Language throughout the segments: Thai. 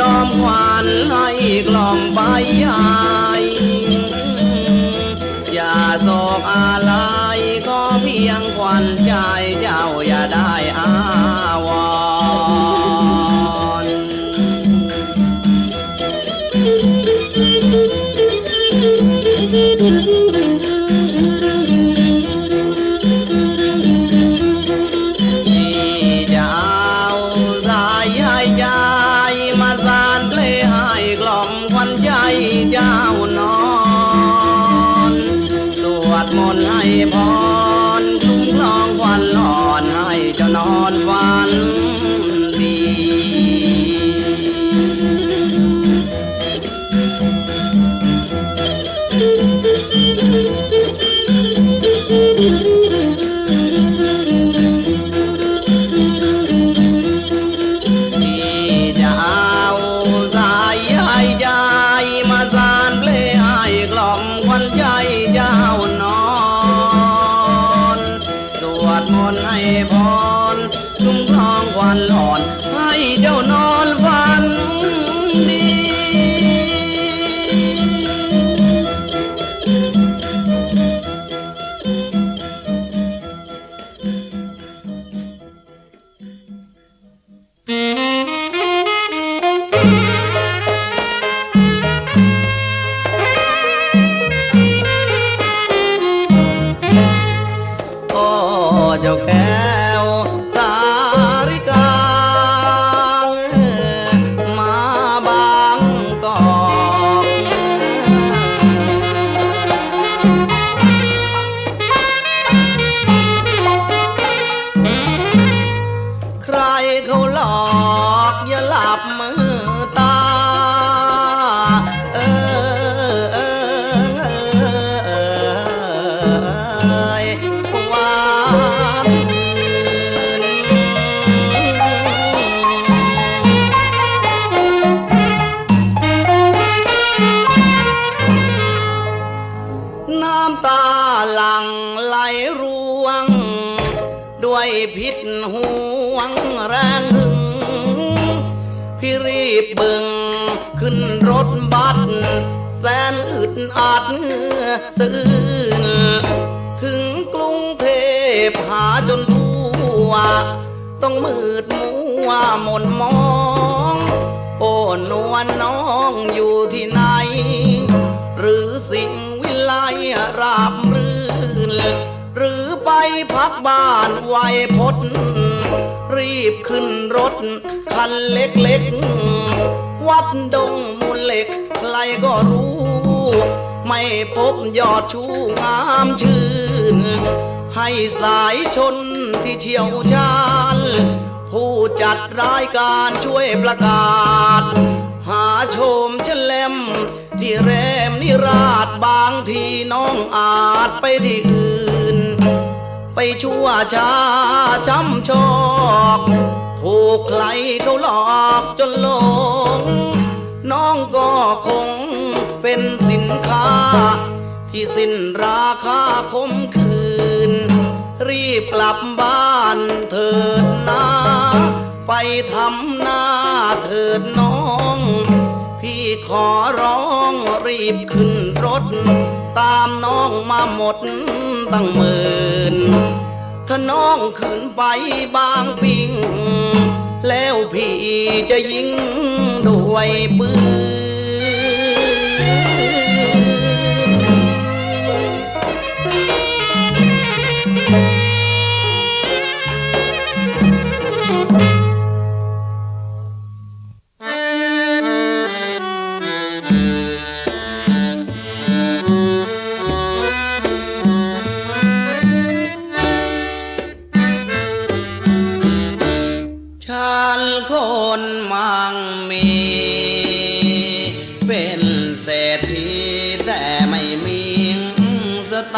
จอมควันให้กล่อมใบใหญ่ งื่อซื่นถึงกรุงเทพหาจนทั่ว ต้องมืดมัวหม่นมอง โอ้นวลน้องอยู่ที่ไหน หรือสิ่งวิไลราบรื่น หรือไปพักบ้านไวยพจน์รีบขึ้นรถคันเล็กๆ วัดดงมูลเหล็กใครก็รู้ ไม่พบยอดชูงามชื่น ให้สายชนที่เชี่ยวชาญ ผู้จัดรายการช่วยประกาศ หาชมเฉลมที่แรมนิราชบางทีน้องอาจไปที่อื่น ไปชั่วชาช้ำชอกถูกใครเขาหลอกจนหลง น้องก็คง เป็นสินค้า ที่สิ้นราคาคมคืน รีบกลับบ้านเถิดนาไปทำหน้าเถิดน้อง พี่ขอร้องรีบขึ้นรถ ตามน้องมาหมดตั้งหมื่นถ้าน้องขึ้นไปบางปิง แล้วพี่จะยิงด้วยปืน ส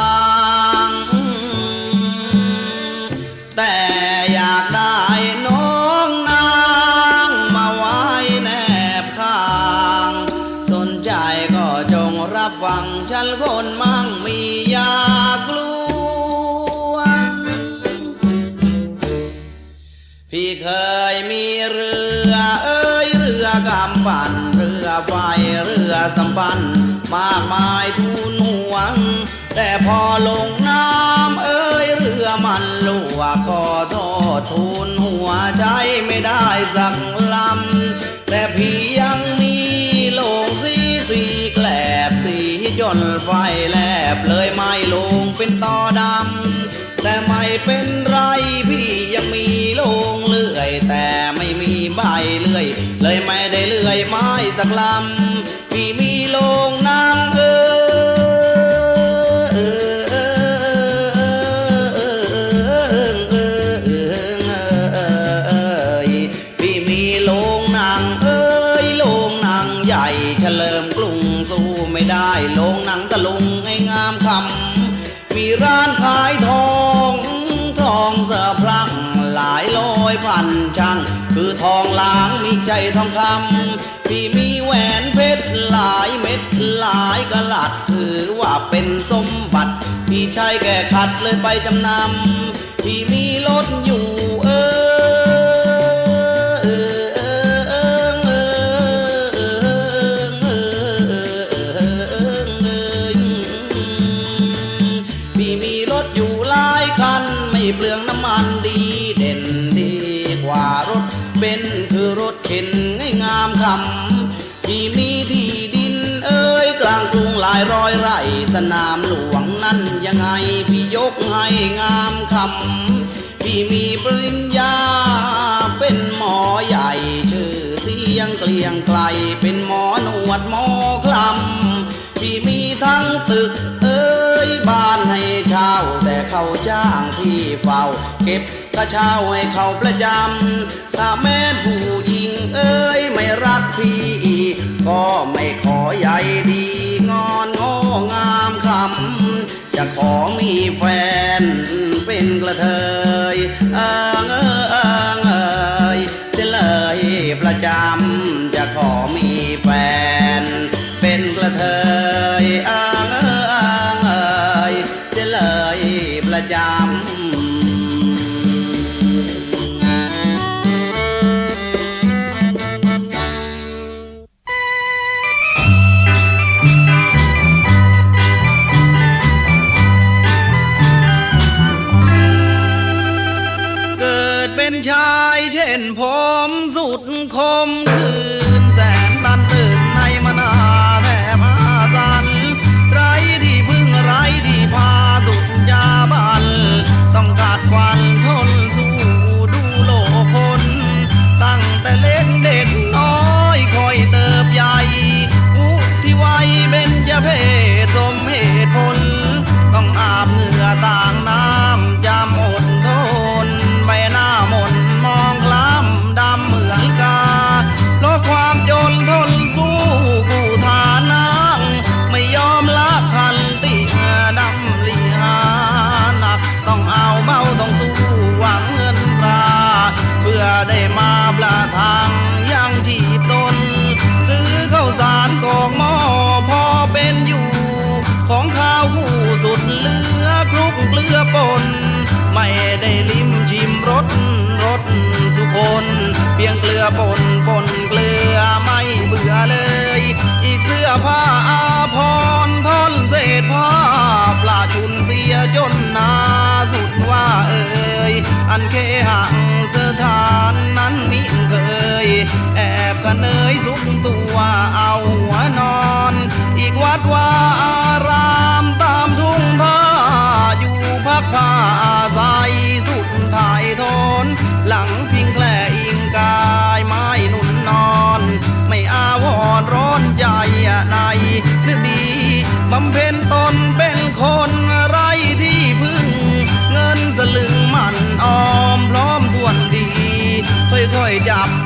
พอลงน้ำเอ้ยเรือมันรั่วก็โทษทุนหัวใจไม่ได้สักลำ แต่พี่ยังมีโลงสีสีแกลบสีจนไฟแลบเลยไม่ลงเป็นตอดำ แต่ไม่เป็นไรพี่ยังมีโลงเลื่อย แต่ไม่มีใบเลื่อย เลยไม่ได้เลื่อยไม้สักลำ ใช้แก่ขัดเลยไปจำนำที่มีรถอยู่เออเออเออเออเออเออเออพี่มีรถอยู่หลายคันไม่เปลืองน้ำมันดีเด่นดีกว่ารถเป็นคือรถเข็นให้งามคำพี่มีที่ดินเอ้ยกลางกรุงหลายร้อยไร่สนามหลวง ยังไงพี่ยกให้งามคำพี่มีปริญญา เป็นหมอใหญ่ชื่อเสียงเกลียงไกล เป็นหมอนวดหมอคลำที่มีทั้งตึกเอ้ยบ้านให้เช่าแต่เขาจ้างที่เฝ้า เก็บกระเช้าให้เขาประจำถ้าแม่ผู้หญิงเอ้ยไม่รักพี่อีกก็ไม่ขอใยดีงอนงองามคำ จะขอมีแฟนเป็นกระเทยอ้างเอิงเอิงเอยเสียเลยประจำจะขอมีแฟนเป็นกระเทยอ้า อันเคหังสถานนั้นมิเคย แอบกันเนยสุกตัวเอาหัวนอน อีกวัดว่า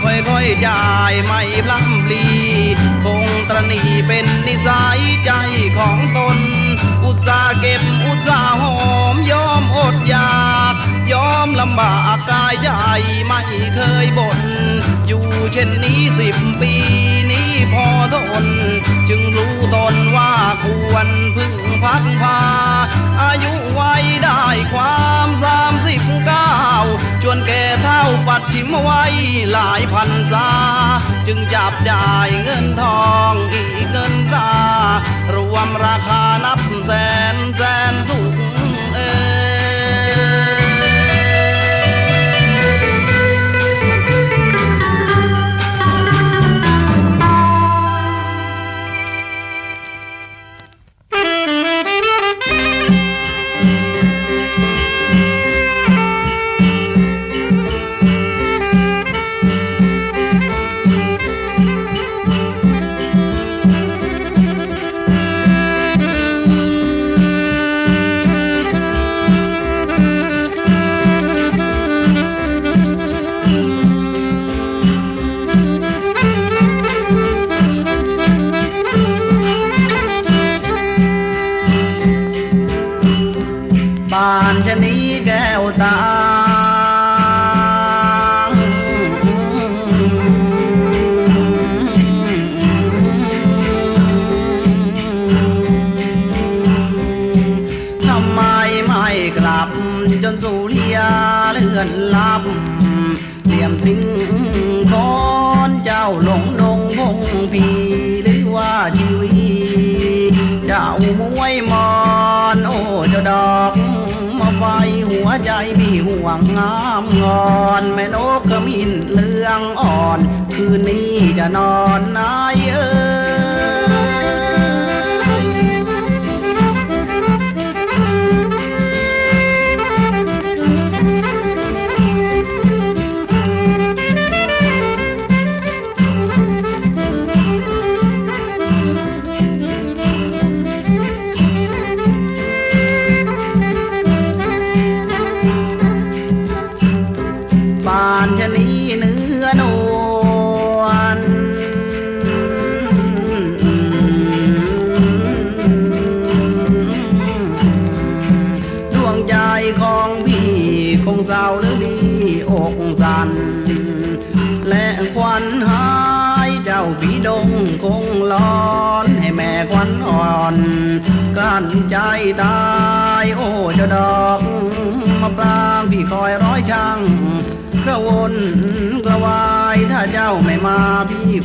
ค่อยๆจ่ายไม่พลั้มปลีคงตรณีเป็นนิสัยใจของตน อุตสาเก็บอุตสาหอมยอมอดอยากยอมลำบากกายใหญ่ไม่เคยบ่นอยู่เช่นนี้สิบปีนี้พอทน จึงรู้ตนว่าควรพึ่งพักพาอายุไว้ได้ความสามสิบา จวนแก่เท่าปัดชิมไว้หลายพันซา จึงจับจ่ายเงินทองอีกเงินตารวมราคานับแสนแสนสูงเออานชะนีแก้วตา ใจมีห่วงงามงอนแม่นกกระมินเลืองอ่อน คืนนี้จะนอนนายเอ้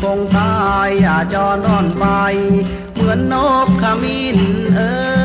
คงตายอย่าจอนอนไป เหมือนนกขมิ้นเออ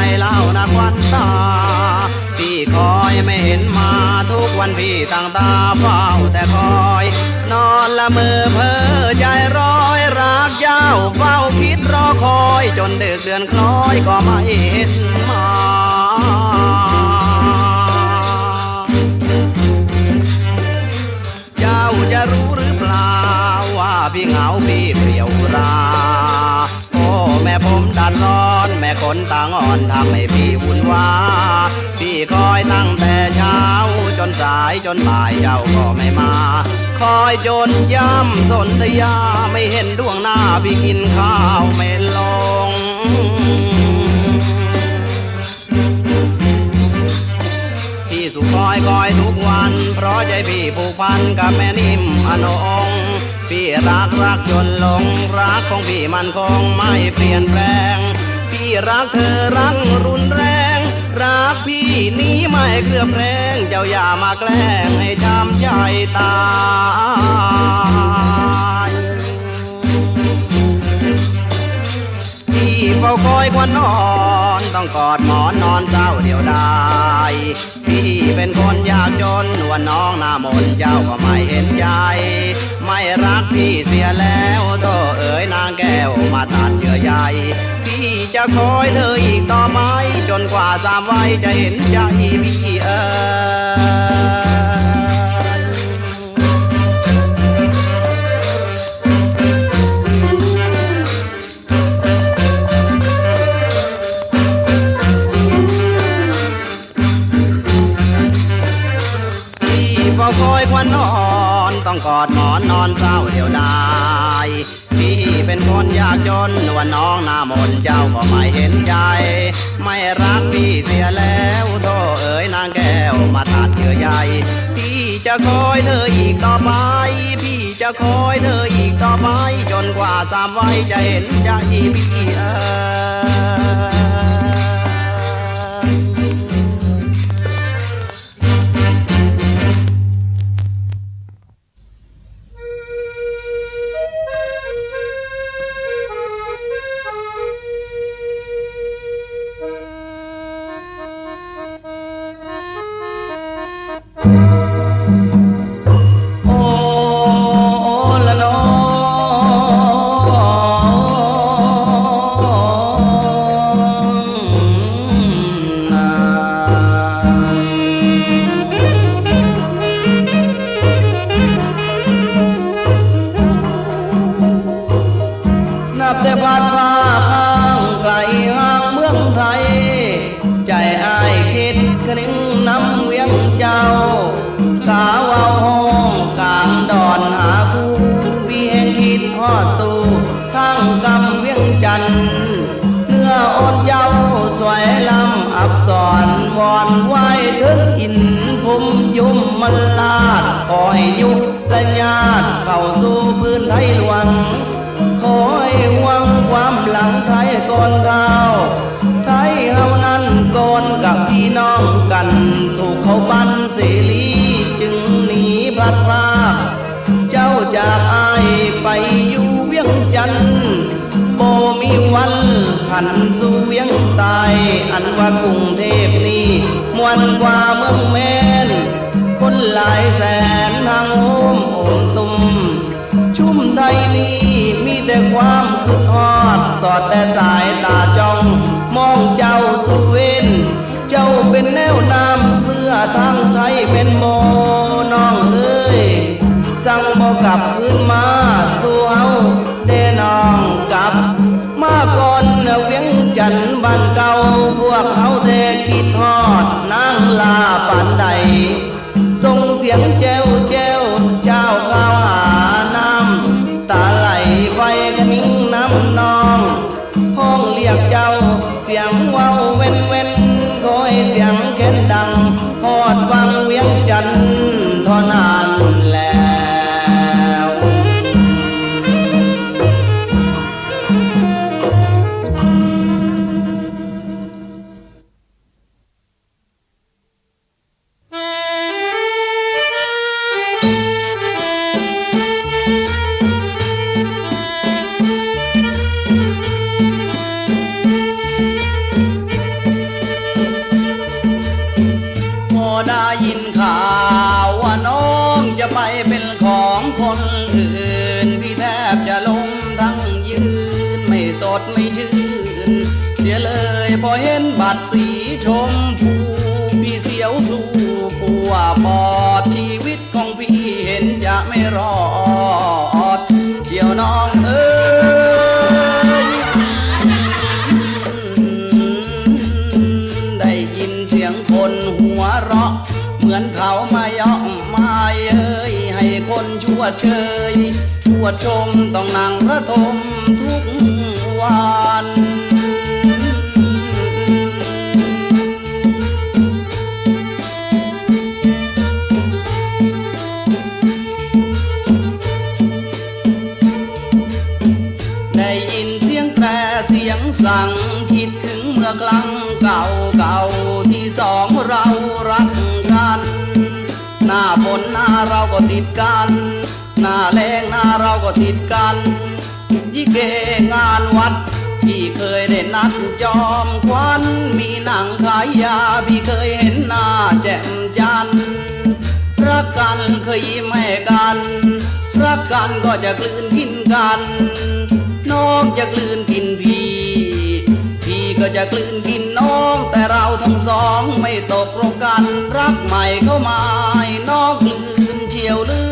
ใจเล่านักวันตา พี่คอยไม่เห็นมาทุกวันพี่ตั้งตาเฝ้าแต่คอย นอนละมือเพ้อใจร้อยรักยาวเฝ้าคิดรอคอยจนเดือกเดือนคล้อยก็ไม่เห็นมาเจ้าจะรู้หรือเปล่าว่าพี่เหงาพี่เปลี่ยวราโอแม่ผมดันรอ คนต่างอ่อนทำให้พี่วุ่นวาพี่คอยตั้งแต่เช้า จนสายจนบ่ายเจ้าก็ไม่มา คอยจนย้ำสนธยาไม่เห็นดวงหน้าพี่กินข้าวไม่ลงพี่สุคอยคอยทุกวัน เพราะใจพี่ผูกพันกับแม่นิ่มอนงพี่รักรักจนลงรักของพี่มันคงไม่เปลี่ยนแปลง รักเธอรักรุนแรง รักพี่นี้ไม่เคลือบแรงเจ้าอย่ามาแกล้งให้ช้ำใจตาย ฝ้าคอยควันนอน ต้องกอดหมอนนอนเศร้าเดียวดายพี่เป็นคนยากจนวันน้องหน้ามนเจ้าก็ไม่เห็นใจ ไม่รักพี่เสียแล้วโตเอ๋ยนางแก้วมาตัดเยื่อใยพี่จะคอยเธออีกต่อไหมจนกว่าสามวัยจะเห็นใจพี่เอ๋ย วันอนต้องกอดหมอนนอนเศร้าเดียวดายพี่เป็นคนยากจนวันน้องหน้ามนเจ้าก็ไม่เห็นใจ ไม่รักพี่เสียแล้วโตเอ๋ยนางแก้วมาตัดเยื่อใยพี่จะคอยเธออีกต่อไป พี่จะคอยเธออีกต่อไป จนกว่าสามไวัยจะเห็นใจพี่เอ๋ย เข้าสู่พื้นไทยหลวง คอยหวังความหลังไทยก่อนก้าไทยเฮานั้นก่อนกับพี่น้องกัน ถูกเขาปันเสรีจึงหนีพลัดพรากเจ้าจากอายไปอยู่เวียงจันทน์บ่มีวันหันสู่เวียงตายอันว่ากรุงเทพนี้มวนกว่าเมืองแมนคนหลายแสนทางโอมโอนตุมชุ่ม ไทยนี้มีแต่ความคึกฮอด สอดแต่สายตาจ้อง มองเจ้าสุเวนเจ้าเป็นแนวน้ำเสื้อทางไทยเป็นโมน้องเอ้ยสั่งบอกกลับคืนมาสู่เฮาเดน้องกลับ มาก่อนเวียงจันทน์บ้านเก่า เชยชั่วชมต้องนั่งระทมทุกวันได้ยินเสียงแตรเสียงสั่งคิดถึงเมื่อครั้งเก่าเก่าที่สองเรารักกัน หน้าฝนหน้าเราก็ติดกัน น้าแรงหน้าเราก็ติดกันยี่เกงานวัด พี่เคยได้นัดจอมควันมีหนังขายยา พี่เคยเห็นหน้าแจ่มจันทร์รักกันเคยยิ้มให้กัน รักกันก็จะกลืนกินกัน น้องจะกลืนกินพี่ พี่ก็จะกลืนกินน้อง แต่เราทั้งสองไม่ตกลงกัน รักใหม่เข้ามาน้องกลืนเชียวหรือ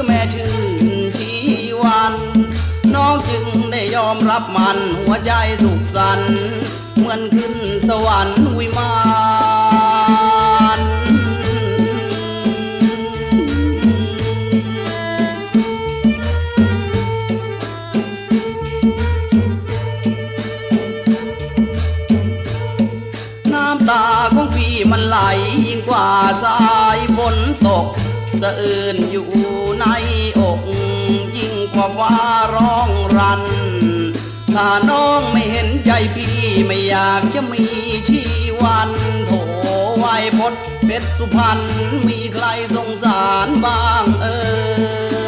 ได้ยอมรับมันหัวใจสุขสันเหมือนขึ้นสวรรค์วิมานน้ำตาของพี่มันไหลยิ่งกว่าสายฝนตก สะอื่นอยู่ในอก ว่าฟ้าร้องรัน ถ้าน้องไม่เห็นใจพี่ไม่อยากจะมีชีวันโถไวพดเพชรสุพรรณมีใครสงสารบ้างเออ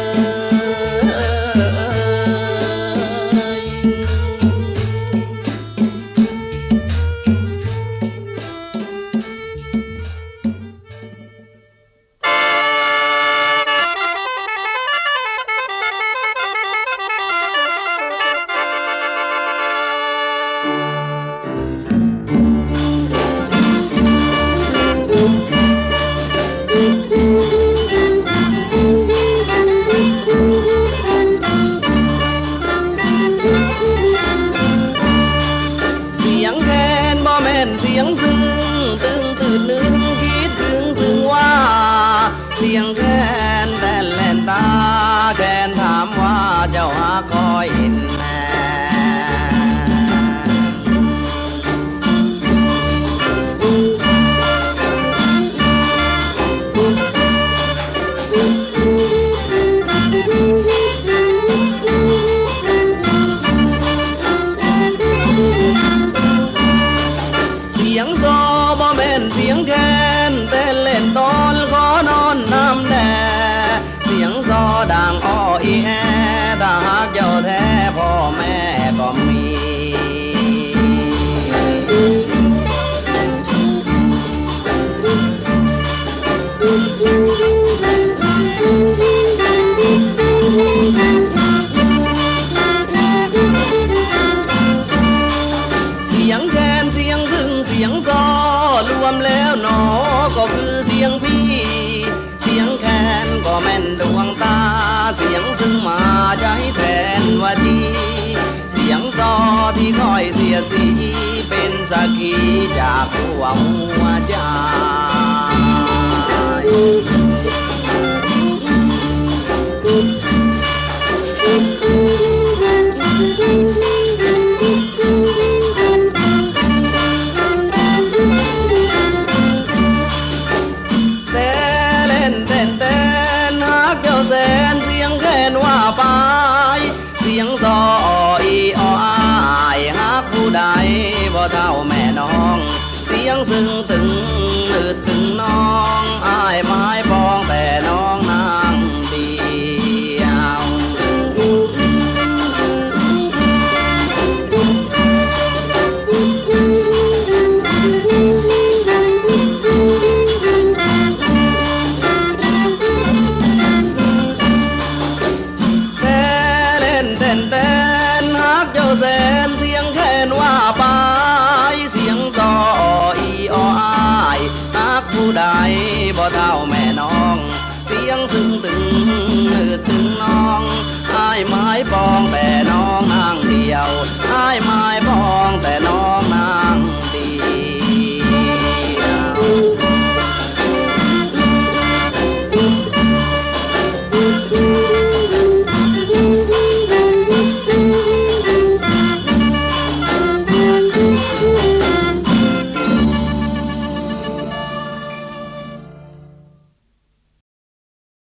สียสีเป็นสักขีจากหัวหัวใจ